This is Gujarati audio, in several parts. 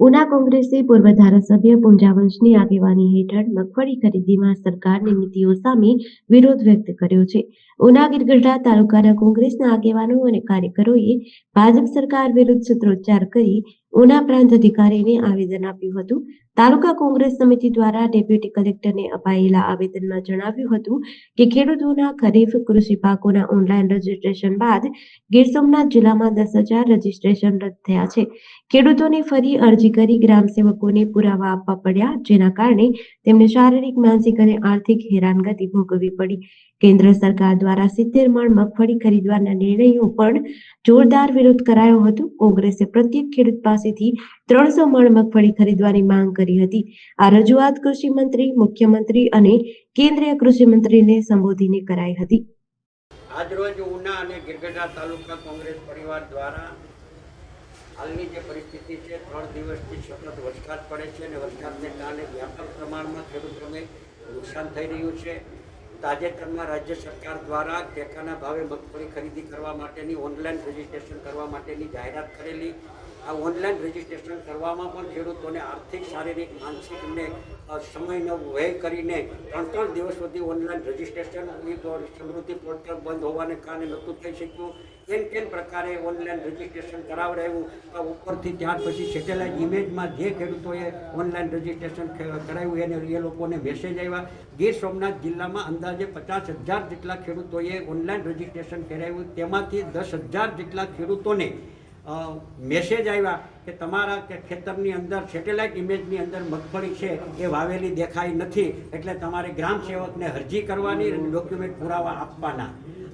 ઉના કોંગ્રેસે પૂર્વ ધારાસભ્ય પૂંજાવંશની આગેવાની હેઠળ મગફળી ખરીદીમાં સરકારની નીતિઓ સામે વિરોધ વ્યક્ત કર્યો છે. ઉના ગીરગઢડા તાલુકાના કોંગ્રેસના આગેવાનો અને કાર્યકરોએ ભાજપ સરકાર વિરુદ્ધ સૂત્રોચ્ચાર કરી ઉના પ્રાંત અધિકારીને આવેદન આપ્યું હતું. તાલુકા કોંગ્રેસ સમિતિ દ્વારા ડેપ્યુટી કલેક્ટરને અપાયેલા આવેદનમાં જણાવ્યું હતું કે ખેડૂતોના ખરીફ કૃષિ પાકોના ઓનલાઈન રજીસ્ટ્રેશન બાદ ગીર સોમનાથ જિલ્લામાં દસ હજાર રજીસ્ટ્રેશન રદ થયા છે. ખેડૂતોને ફરી અરજી કરી ગ્રામ સેવકોને પુરાવા આપવા પડ્યા, જેના કારણે તેમને શારીરિક, માનસિક અને આર્થિક હેરાનગતિ ભોગવવી પડી. કેન્દ્ર સરકાર દ્વારા સિત્તેર મણ મગફળી ખરીદવાના નિર્ણયો પણ જોરદાર વિરોધ કરાયો હતો. કોંગ્રેસે પ્રત્યેક ખેડૂત પાસેથી ત્રણસો મણ મગફળી ખરીદવાની માંગ કરી હતી. આ રજૂઆત કૃષિ મંત્રી, મુખ્યમંત્રી અને કેન્દ્રીય કૃષિ મંત્રીને સંબોધીને કરાઈ હતી. આજરોજ ઉના અને ગીરગઢડા તાલુકા કોંગ્રેસ પરિવાર દ્વારા હાલની જે પરિસ્થિતિ છે, ત્રણ દિવસથી સતત વરસાદ પડે છે અને વરસાદને કારણે વ્યાપક પ્રમાણમાં ખેડૂતોને નુકસાન થઈ રહ્યું છે. તાજેતરમાં રાજ્ય સરકાર દ્વારા ટેકાના ભાવે મગફળી ખરીદી કરવા માટેની ઓનલાઈન રજીસ્ટ્રેશન કરવા માટેની જાહેરાત કરેલી. આ ઓનલાઈન રજીસ્ટ્રેશન કરવામાં પણ ખેડૂતોને આર્થિક, શારીરિક, માનસિક અને સમયનો વ્યય કરીને ત્રણ ત્રણ દિવસ સુધી ઓનલાઈન રજીસ્ટ્રેશન સમૃદ્ધિ પોર્ટલ બંધ હોવાને કારણે નહોતું થઈ શક્યું. એમ કેમ પ્રકારે ઓનલાઈન રજીસ્ટ્રેશન કરાવડાવ્યું આ ઉપરથી ત્યાર પછી સેટેલાઇટ ઇમેજમાં જે ખેડૂતોએ ઓનલાઈન રજીસ્ટ્રેશન કરાવ્યું એને એ લોકોને મેસેજ આવ્યા. ગીર સોમનાથ જિલ્લામાં અંદાજે પચાસ હજાર જેટલા ખેડૂતોએ ઓનલાઈન રજીસ્ટ્રેશન કરાવ્યું. તેમાંથી દસ હજાર જેટલા ખેડૂતોને મેસેજ આવ્યા કે તમારા કે ખેતરની અંદર સેટેલાઇટ ઇમેજની અંદર મગફળી છે, એ વાવેલી દેખાઈ નથી, એટલે તમારે ગ્રામ સેવકને અરજી કરવાની અને ડોક્યુમેન્ટ પુરાવા આપવાના.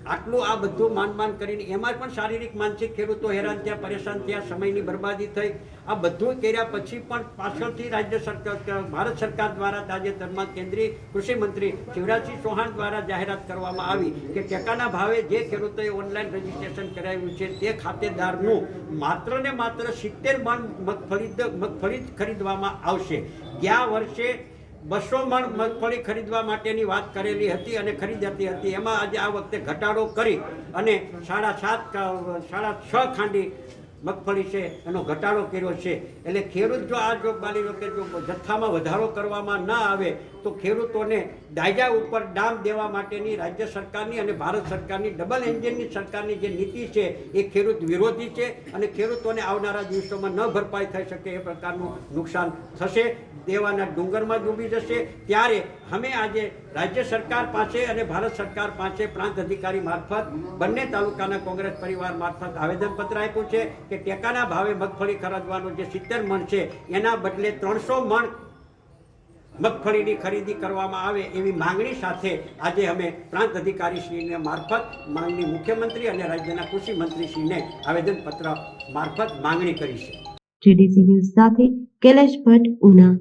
આટલું આ બધું માન માન કરીને, એમાં પણ શારીરિક, માનસિક ખેડૂતો હેરાન થયા, પરેશાન થયા, સમયની બરબાદી થઈ. આ બધું કર્યા પછી પણ પાછળથી રાજ્ય સરકાર ભારત સરકાર દ્વારા તાજેતરમાં કેન્દ્રીય કૃષિ મંત્રી શિવરાજસિંહ ચૌહાણ દ્વારા જાહેરાત કરવામાં આવી કે ટેકાના ભાવે જે ખેડૂતોએ ઓનલાઈન રજીસ્ટ્રેશન કરાવ્યું છે તે ખાતેદારનું માત્ર ને માત્ર સિત્તેર મણ મગફળી મગફળી ખરીદવામાં આવશે. ગયા વર્ષે બસો મણ મગફળી ખરીદવા માટેની વાત કરેલી હતી અને ખરીદાતી હતી. એમાં આજે આ વખતે ઘટાડો કરી અને સાડા સાત સાડા છ ખાંડી મગફળી છે, એનો ઘટાડો કર્યો છે. એટલે ખેડૂત જો આ જો માની લો જો જથ્થામાં વધારો કરવામાં ના આવે, તો ખેડૂતોને દાયજા ઉપર ડામ દેવા માટેની રાજ્ય સરકારની અને ભારત સરકારની ડબલ એન્જિનની સરકારની જે નીતિ છે, એ ખેડૂત વિરોધી છે અને ખેડૂતોને આવનારા દિવસોમાં ન ભરપાઈ થઈ શકે એ પ્રકારનું નુકસાન થશે. દેવાના ડુંગરમાં ડૂબી જશે. ત્યારે અમે આજે રાજ્ય સરકાર પાસે અને ભારત સરકાર પાસે પ્રાંત અધિકારી મારફત બંને તાલુકાના કોંગ્રેસ પરિવાર મારફત આવેદનપત્ર આપ્યું છે કે ટેકાના ભાવે મગફળી ખરીદવાનું જે સિત્તેર મણ છે, એના બદલે ત્રણસો મણ મગફળીની ખરીદી કરવામાં આવે એવી માંગણી સાથે આજે અમે પ્રાંત અધિકારીશ્રીને મારફત માનનીય મુખ્યમંત્રી અને રાજ્યના કૃષિ મંત્રીશ્રીને આવેદનપત્ર મારફત માંગણી કરી છે. જીડીસી ન્યૂઝ સાથે કૈલાશ ભટ્ટ, ઉના.